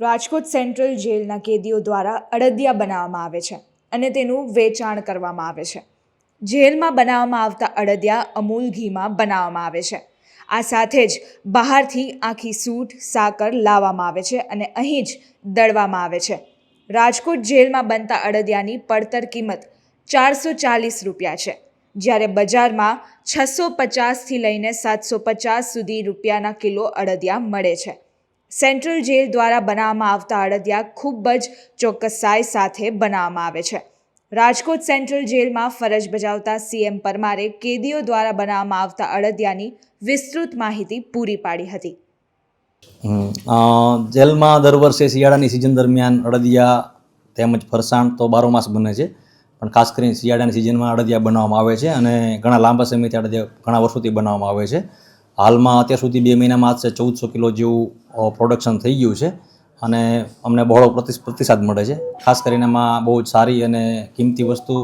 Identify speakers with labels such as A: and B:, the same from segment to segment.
A: Rajkot central જેલના કેદીઓ દ્વારા અડદિયા બનાવવામાં આવે છે અને તેનું વેચાણ કરવામાં આવે છે. જેલમાં બનાવવામાં આવતા અડદિયા અમૂલ ઘીમાં બનાવવામાં આવે છે. આ સાથે જ બહારથી આખી સૂટ, સાકર લાવવામાં આવે છે અને અહીં જ દળવામાં આવે છે. રાજકોટ જેલમાં બનતા અડદિયાની પડતર કિંમત ચારસો ચાલીસ રૂપિયા છે. જ્યારે બજારમાં છસો પચાસથી લઈને સાતસો પચાસ સુધી રૂપિયાના કિલો અડદિયા મળે છે. સેન્ટ્રલ જેલ દ્વારા બનાવવામાં આવતા અડદિયા ખૂબ જ ચોક્કસાઈ સાથે બનાવવામાં આવે છે. રાજકોટ સેન્ટ્રલ જેલમાં ફરજ બજાવતા સીએમ પરમારે કેદીઓ દ્વારા બનાવવામાં આવતા અડદિયાની વિસ્તૃત માહિતી પૂરી પાડી હતી.
B: જેલમાં દર વર્ષે શિયાળાની સિઝન દરમિયાન અડદિયા તેમજ ફરસાણ તો બારો માસ બને છે, પણ ખાસ કરીને શિયાળાની સિઝનમાં અડદિયા બનાવવામાં આવે છે અને ઘણા લાંબા સમયથી અડદિયા ઘણા વર્ષોથી બનાવવામાં આવે છે. હાલમાં અત્યાર સુધી બે મહિનામાં આશરે ચૌદસો કિલો જેવું પ્રોડક્શન થઈ ગયું છે અને અમને બહોળો પ્રતિસ, પ્રતિસાદ મળે છે. ખાસ કરીને એમાં બહુ જ સારી અને કિંમતી વસ્તુ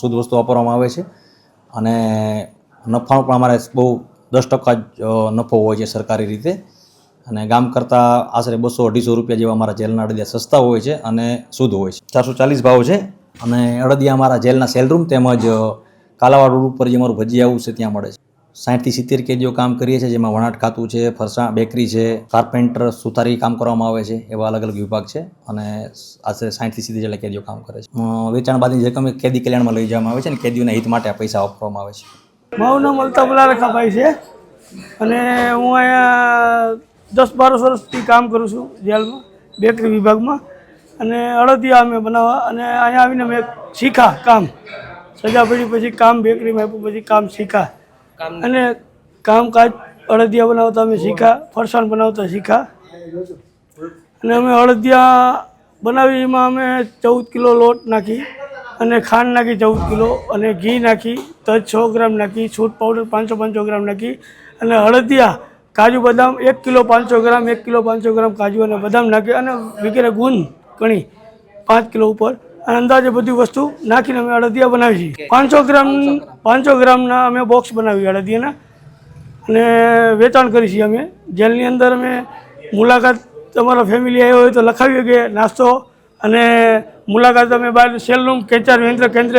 B: શુદ્ધ વસ્તુ વાપરવામાં આવે છે અને નફાનો પણ અમારે બહુ દસ ટકા જ નફો હોય છે સરકારી રીતે અને ગામ કરતાં આશરે બસો અઢીસો રૂપિયા જેવા અમારા જેલના અડદિયા સસ્તા હોય છે અને શુદ્ધ હોય છે. ચારસો ચાલીસ ભાવ છે અને અડદિયા અમારા જેલના સેલરૂમ તેમજ કાલાવાડ રોડ ઉપર જે અમારું ભજીયા આવું છે ત્યાં મળે છે. સાઠથી સિત્તેર કેદીઓ કામ કરીએ છીએ, જેમાં વણાટ ખાતું છે ફરસાણ બેકરી છે, કાર્પેન્ટર, સુતારી કામ કરવામાં આવે છે, એવા અલગ અલગ વિભાગ છે અને આશરે સાઠથી સિત્તેર જેટલા કેદીઓ કામ કરે છે. વેચાણ બાદની જે કમે કેદી કલ્યાણમાં લઈ જવામાં આવે છે અને કેદીઓના હિત માટે પૈસા વાપરવામાં આવે છે.
C: મારું નામ અલ્તાફુલ્લા રખાભાઈ છે અને હું અહીંયા દસ બાર વર્ષથી કામ કરું છું જેલમાં, બેકરી વિભાગમાં અને અડદિયા અમે બનાવવા અને અહીંયા આવીને મેં શીખા કામ. સજા પડી પછી કામ, બેકરીમાં આપ્યું પછી કામ શીખા. અને કામકાજ અડદિયા બનાવતા અમે શીખા ફરસાણ બનાવતા શીખા અને અમે અડદિયા બનાવી, એમાં અમે ચૌદ કિલો લોટ નાખી અને ખાંડ નાખી ચૌદ કિલો અને ઘી નાખી, તજ છ ગ્રામ નાખી, છૂટ પાવડર પાંચસો પાંચસો ગ્રામ નાખી અને અડદિયા કાજુ બદામ એક કિલો પાંચસો ગ્રામ, એક કિલો પાંચસો ગ્રામ કાજુ અને બદામ નાખી અને વગેરે ગુંદ કણી પાંચ કિલો ઉપર અને અંદાજે બધી વસ્તુ નાખીને અમે અડદિયા બનાવી છીએ. પાંચસો ગ્રામ, પાંચસો ગ્રામના અમે બોક્સ બનાવી અડદિયાના. અને વેચાણ કરી છીએ અમે. જેલની અંદર અમે મુલાકાત, તમારા ફેમિલી આવ્યો હોય તો લખાવીએ કે નાસ્તો અને મુલાકાત અમે બહાર સેલરૂમ કેચાર વેન્દ્ર કેન્દ્ર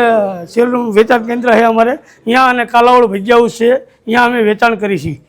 C: સેલરૂમ વેચાણ કેન્દ્ર છે અમારે. અહીંયા અને કાલાવડ ભજિયા હાઉસ છે. અહીંયા અમે વેચાણ કરી છીએ.